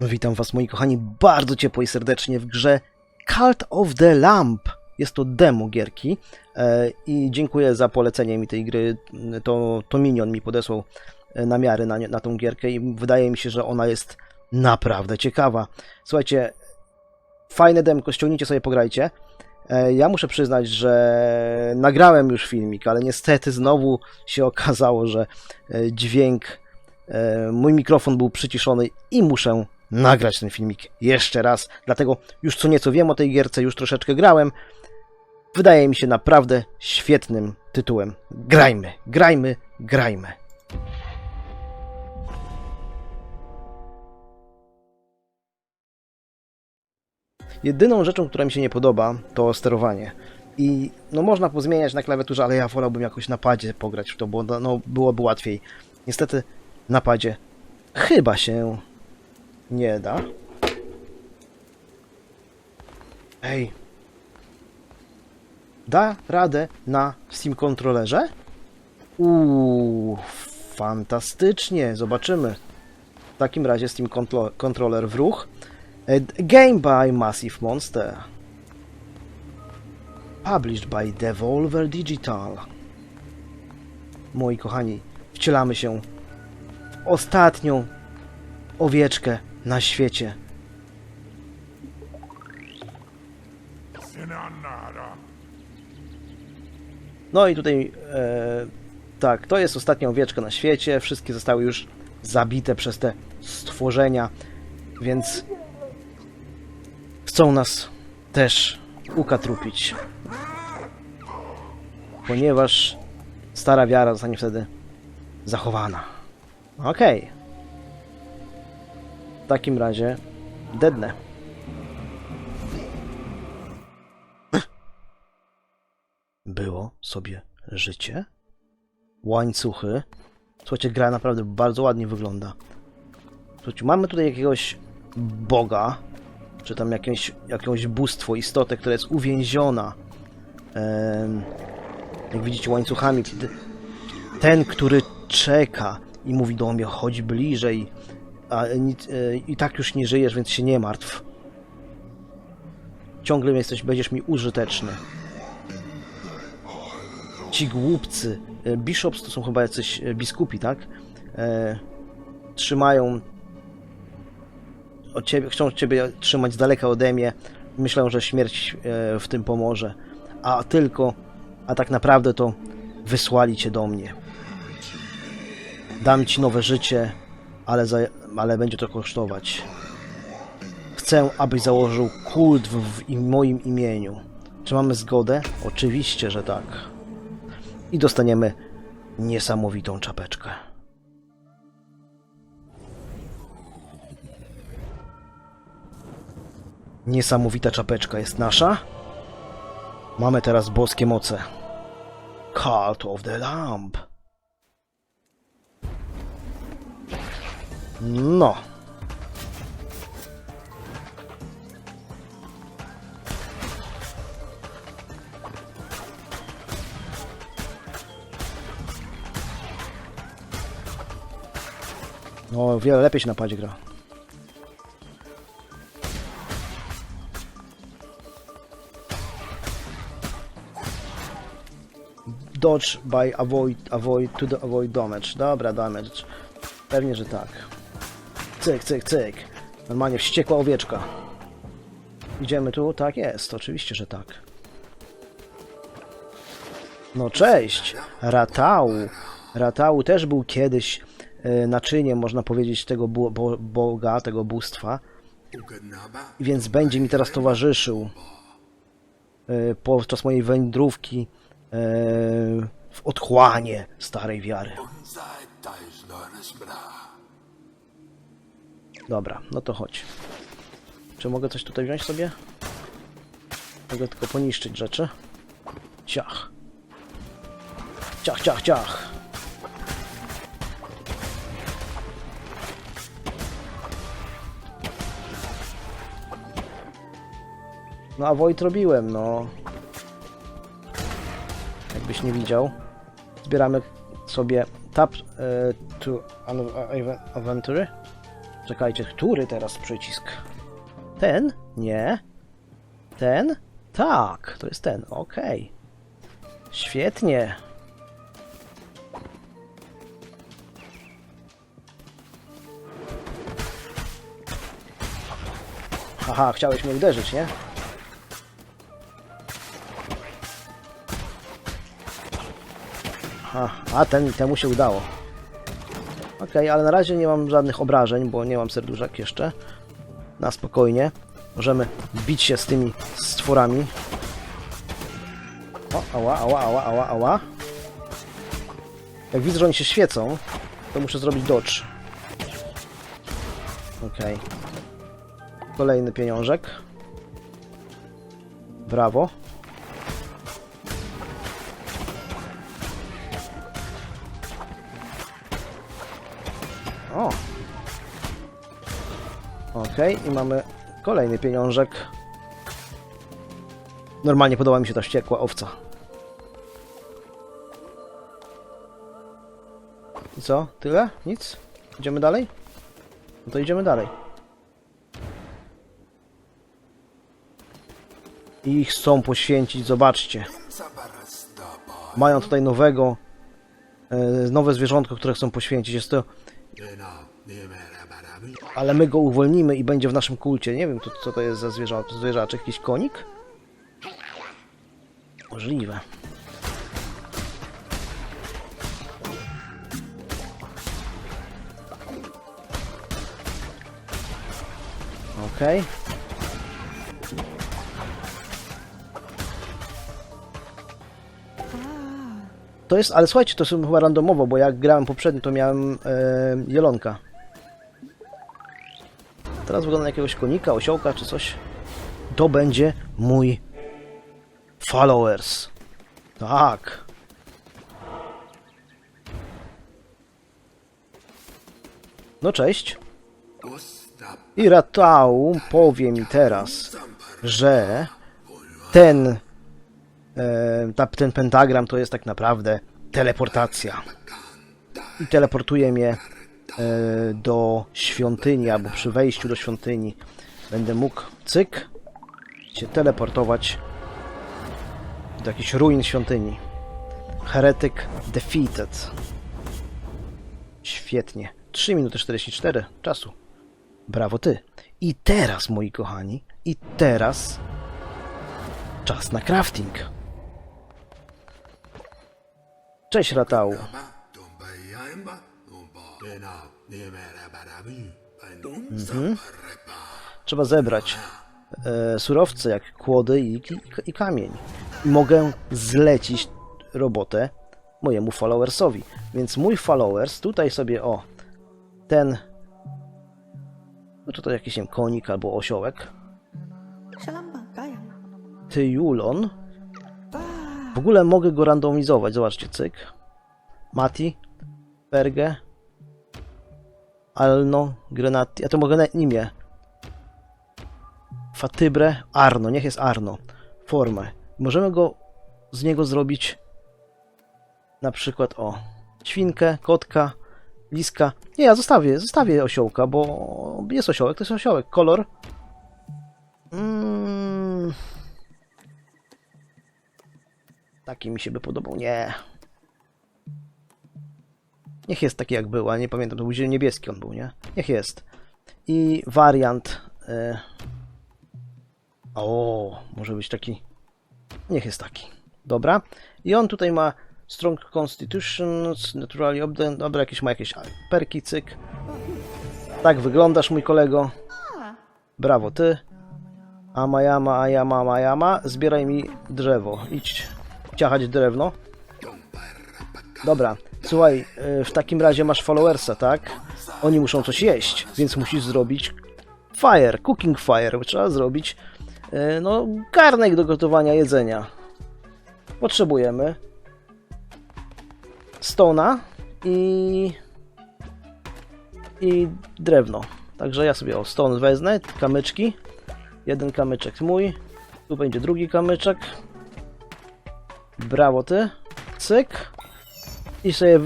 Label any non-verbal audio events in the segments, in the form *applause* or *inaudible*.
Witam Was, moi kochani, bardzo ciepło i serdecznie w grze Cult of the Lamp. Jest to demo gierki e, i dziękuję za polecenie mi tej gry. To, to Minion mi podesłał e, namiary na, na tą gierkę i wydaje mi się, że ona jest naprawdę ciekawa. Słuchajcie, fajne demko, ściągnijcie sobie, pograjcie. E, Ja muszę przyznać, że nagrałem już filmik, ale niestety znowu się okazało, że dźwięk, mój mikrofon był przyciszony i muszę nagrać ten filmik jeszcze raz. Dlatego już co nieco wiem o tej gierce, już troszeczkę grałem. Wydaje mi się naprawdę świetnym tytułem. Grajmy, grajmy, grajmy. Jedyną rzeczą, która mi się nie podoba, to sterowanie. I no można pozmieniać na klawiaturze, ale ja wolałbym jakoś na padzie pograć w to, bo no, byłoby łatwiej. Niestety na padzie chyba się nie da. Ej. Da radę na Steam kontrolerze? Uuu, fantastycznie. Zobaczymy. W takim razie Steam Controller w ruch. E, Game by Massive Monster. Published by Devolver Digital. Moi kochani, wcielamy się w ostatnią owieczkę na świecie. No i tutaj e, tak, to jest ostatnia owieczka na świecie. Wszystkie zostały już zabite przez te stworzenia, więc chcą nas też ukatrupić. Ponieważ stara wiara zostanie wtedy zachowana. Okej. W takim razie dednę. Było sobie życie. Łańcuchy. Słuchajcie, gra naprawdę bardzo ładnie wygląda. Słuchajcie, mamy tutaj jakiegoś boga, czy tam jakieś, jakieś bóstwo, istotę, która jest uwięziona. em, jak widzicie, łańcuchami. Ten, który czeka i mówi do mnie, chodź bliżej, a nic, e, i tak już nie żyjesz, więc się nie martw. Ciągle jesteś, będziesz mi użyteczny. Ci głupcy, e, bishops to są chyba jacyś e, biskupi, tak? E, trzymają od ciebie, chcą ciebie trzymać z daleka ode mnie. Myślą, że śmierć w tym pomoże. A tylko, a tak naprawdę to wysłali cię do mnie. Dam ci nowe życie, ale, za, ale będzie to kosztować. Chcę, abyś założył kult w, w im- moim imieniu. Czy mamy zgodę? Oczywiście, że tak. I dostaniemy niesamowitą czapeczkę. Niesamowita czapeczka jest nasza. Mamy teraz boskie moce. Cult of the Lamp. No. No, wiele lepiej się na padzie gra. Dodge by avoid, avoid to the avoid damage. Dobra, damage. Pewnie, że tak. Cyk, cyk, cyk. Normalnie wściekła owieczka. Idziemy tu? Tak jest, oczywiście, że tak. No cześć! Ratał. Ratał też był kiedyś e, naczyniem, można powiedzieć, tego bo, bo, boga, tego bóstwa. Więc będzie mi teraz towarzyszył e, podczas mojej wędrówki e, w otchłanie starej wiary. Dobra, no to chodź. Czy mogę coś tutaj wziąć sobie? Mogę tylko poniszczyć rzeczy. Ciach. Ciach, ciach, ciach. No a Void robiłem, no. Jakbyś nie widział. Zbieramy sobie tab e, to Adventure. Czekajcie, który teraz przycisk? Ten? Nie. Ten? Tak, to jest ten. Okej. Świetnie. Aha, chciałeś mnie uderzyć, nie? Aha, a ten, temu się udało. Okej, ale na razie nie mam żadnych obrażeń, bo nie mam serduszek jeszcze. Na spokojnie. Możemy bić się z tymi stworami. O, ała, ała, ała, ała, ała. Jak widzę, że oni się świecą, to muszę zrobić dodge. Okej. Kolejny pieniążek. Brawo. I mamy kolejny pieniążek. Normalnie podoba mi się ta wściekła owca. I co? Tyle? Nic? Idziemy dalej? No to idziemy dalej. I ich chcą poświęcić, zobaczcie. Mają tutaj nowego, e, nowe zwierzątko, które chcą poświęcić. Jest to ale my go uwolnimy i będzie w naszym kulcie. Nie wiem, to, co to jest za zwierza zwierzaczek. Jakiś konik? Możliwe. Okej. To jest, ale słuchajcie, to są chyba randomowo, bo jak grałem poprzednio, to miałem e, jelonka. Teraz wygląda na jakiegoś konika, osiołka czy coś. To będzie mój followers. Tak. No cześć. I Ratau powie mi teraz, że ten, e, ta, ten pentagram to jest tak naprawdę teleportacja. I teleportuje mnie do świątyni, albo przy wejściu do świątyni będę mógł, cyk, się teleportować do jakichś ruin świątyni. Heretic defeated. Świetnie. 3 minuty 44 czasu. Brawo ty. I teraz, moi kochani, i teraz czas na crafting. Cześć Ratał. Mhm. Trzeba zebrać e, surowce jak kłody i, i, i kamień. I mogę zlecić robotę mojemu followersowi. Więc mój followers tutaj sobie o ten no tutaj jakiś nie wiem, konik albo osiołek. Tyjulon. W ogóle mogę go randomizować. Zobaczcie, cyk. Mati. Berge. Alno. Grenati. Ja to mogę na imię. Fatybre. Arno. Niech jest Arno. Formę. Możemy go z niego zrobić na przykład o świnkę, kotka, liska. Nie, ja zostawię, zostawię osiołka, bo jest osiołek, to jest osiołek. Kolor. Mm. Taki mi się by podobał. Nie. Niech jest taki jak był, a nie pamiętam, to był niebieski on był, nie? Niech jest. I wariant. Y... O, może być taki. Niech jest taki. Dobra. I on tutaj ma Strong Constitutions, Naturally Obden. Dobra, jakieś ma jakieś perki, cyk. Tak wyglądasz, mój kolego. Brawo, ty. Amayama, ayama, amayama. Zbieraj mi drzewo. Idź ciachać drewno. Dobra, słuchaj, y, w takim razie masz followersa, tak? Oni muszą coś jeść, więc musisz zrobić fire, cooking fire. Trzeba zrobić, y, no, garnek do gotowania jedzenia. Potrzebujemy stona i i drewno. Także ja sobie o stone wezmę, kamyczki. Jeden kamyczek mój. Tu będzie drugi kamyczek. Brawo ty. Cyk. I sobie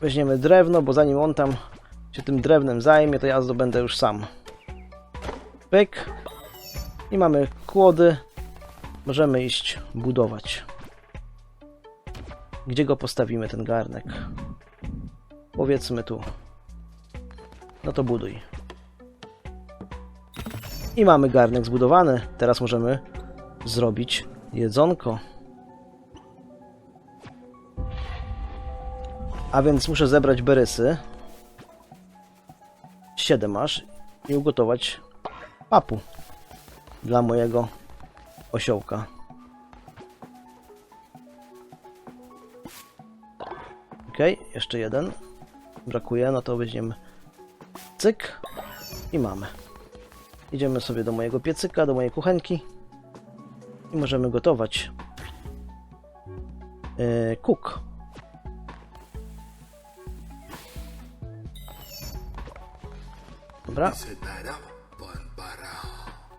weźmiemy drewno, bo zanim on tam się tym drewnem zajmie, to ja zdobędę już sam. Pyk. I mamy kłody. Możemy iść budować. Gdzie go postawimy, ten garnek? Powiedzmy tu. No to buduj. I mamy garnek zbudowany. Teraz możemy zrobić jedzonko. A więc muszę zebrać berysy. 7 aż i ugotować papu dla mojego osiołka. Ok, jeszcze jeden. Brakuje, no to weźmiemy cyk i mamy. Idziemy sobie do mojego piecyka, do mojej kuchenki i możemy gotować yy, kuk. Dobra.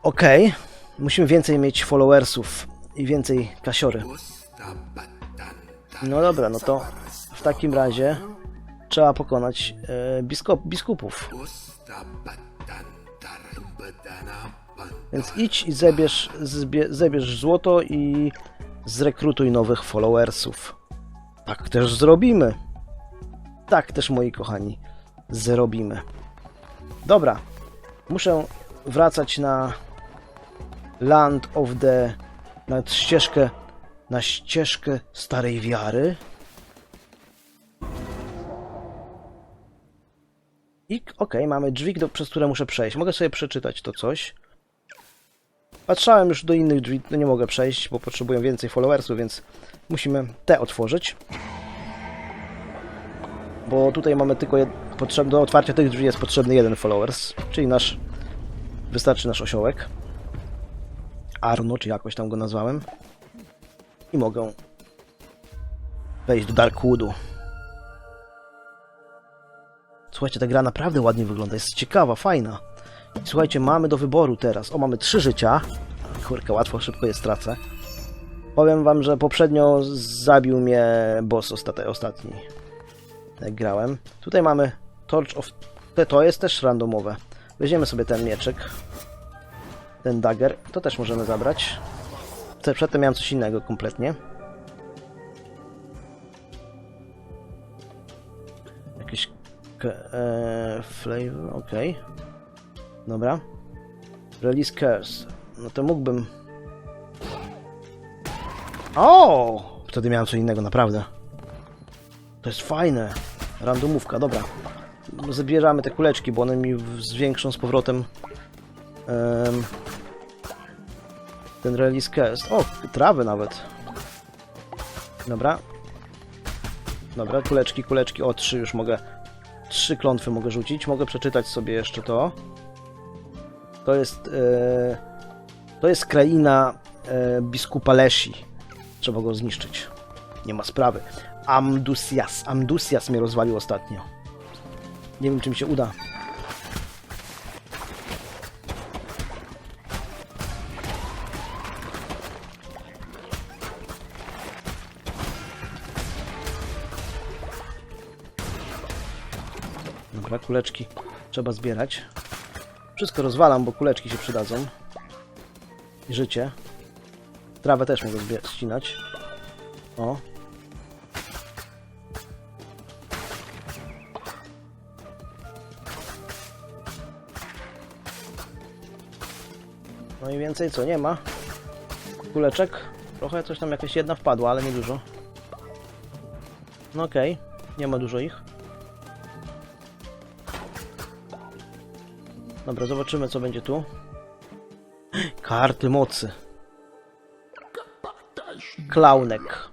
Okej. Musimy więcej mieć followersów i więcej kasiory. No dobra, no to w takim razie trzeba pokonać e, biskupów. Więc idź i zebierz, zbie, zebierz złoto i zrekrutuj nowych followersów. Tak też zrobimy. Tak też, moi kochani, zrobimy. Dobra, muszę wracać na Land of the... na ścieżkę... na ścieżkę starej wiary. I okej, mamy drzwi, do, przez które muszę przejść. Mogę sobie przeczytać to coś. Patrzałem już do innych drzwi, no nie mogę przejść, bo potrzebuję więcej followersów, więc musimy te otworzyć. Bo tutaj mamy tylko jed... do otwarcia tych drzwi jest potrzebny jeden followers, czyli nasz wystarczy nasz osiołek. Arno, czy jakoś tam go nazwałem. I mogę wejść do Darkwoodu. Słuchajcie, ta gra naprawdę ładnie wygląda, jest ciekawa, fajna. Słuchajcie, mamy do wyboru teraz. O, mamy trzy życia. Kurka, łatwo, szybko je stracę. Powiem wam, że poprzednio zabił mnie boss ostatni. Jak grałem. Tutaj mamy Torch of... To, jest też randomowe. Weźmiemy sobie ten mieczek. Ten dagger. To też możemy zabrać. Te- Przedtem miałem coś innego kompletnie. Jakiś... E, flavor, ok. Dobra. Release curse. No to mógłbym... O! Wtedy miałem coś innego, naprawdę. To jest fajne. Randomówka, dobra. Zabieramy te kuleczki, bo one mi zwiększą z powrotem em, ten release cast. O, trawy nawet. Dobra. Dobra, kuleczki, kuleczki. O, trzy już mogę. Trzy klątwy mogę rzucić. Mogę przeczytać sobie jeszcze to. To jest. E, to jest kraina e, biskupa Leshi. Trzeba go zniszczyć. Nie ma sprawy. Amdusias. Amdusias mnie rozwalił ostatnio. Nie wiem, czy mi się uda. Dobra, kuleczki trzeba zbierać. Wszystko rozwalam, bo kuleczki się przydadzą. I życie. Trawę też mogę ścinać. O. więcej co, nie ma. Kuleczek. Trochę coś tam jakaś jedna wpadła, ale nie dużo. No okej, nie ma dużo ich. Dobra, zobaczymy co będzie tu. *gasps* Karty mocy. Klaunek.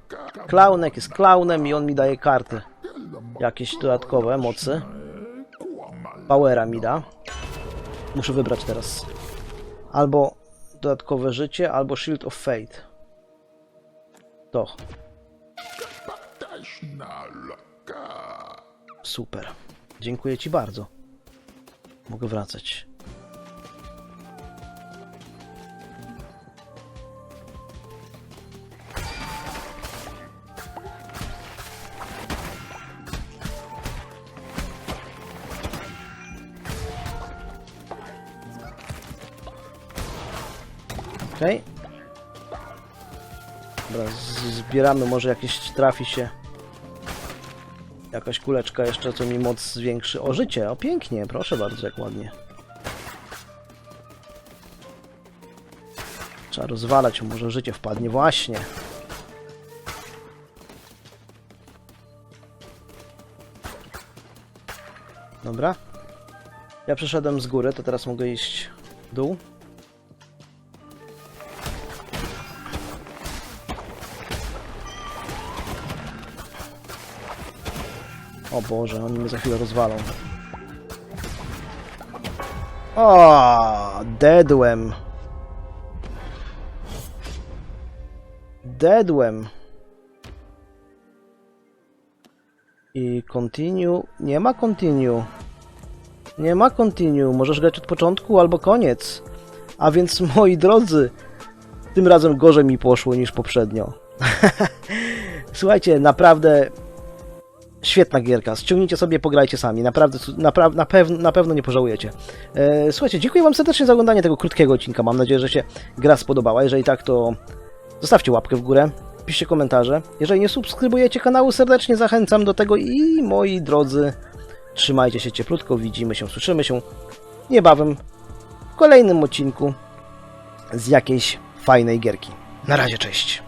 Klaunek jest klaunem i on mi daje karty. Jakieś dodatkowe mocy. Powera mi da. Muszę wybrać teraz. Albo dodatkowe życie, albo Shield of Fate. To. Super. Dziękuję Ci bardzo. Mogę wracać. Okej. Dobra, z- zbieramy, może jakieś trafi się jakaś kuleczka jeszcze, co mi moc zwiększy. O, życie, o pięknie, proszę bardzo, jak ładnie. Trzeba rozwalać, może życie wpadnie, właśnie. Dobra. Ja przeszedłem z góry, to teraz mogę iść w dół. O Boże, oni mnie za chwilę rozwalą. O, dedłem. Dedłem. I continue. Nie ma continue. Nie ma continue. Możesz grać od początku albo koniec. A więc *laughs* moi drodzy, tym razem gorzej mi poszło niż poprzednio. *laughs* Słuchajcie, naprawdę świetna gierka. Ściągnijcie sobie, pograjcie sami. Naprawdę, napra na, pew na pewno nie pożałujecie. E, słuchajcie, dziękuję Wam serdecznie za oglądanie tego krótkiego odcinka. Mam nadzieję, że się gra spodobała. Jeżeli tak, to zostawcie łapkę w górę, piszcie komentarze. Jeżeli nie subskrybujecie kanału, serdecznie zachęcam do tego i moi drodzy, trzymajcie się cieplutko, widzimy się, słyszymy się niebawem w kolejnym odcinku z jakiejś fajnej gierki. Na razie, cześć.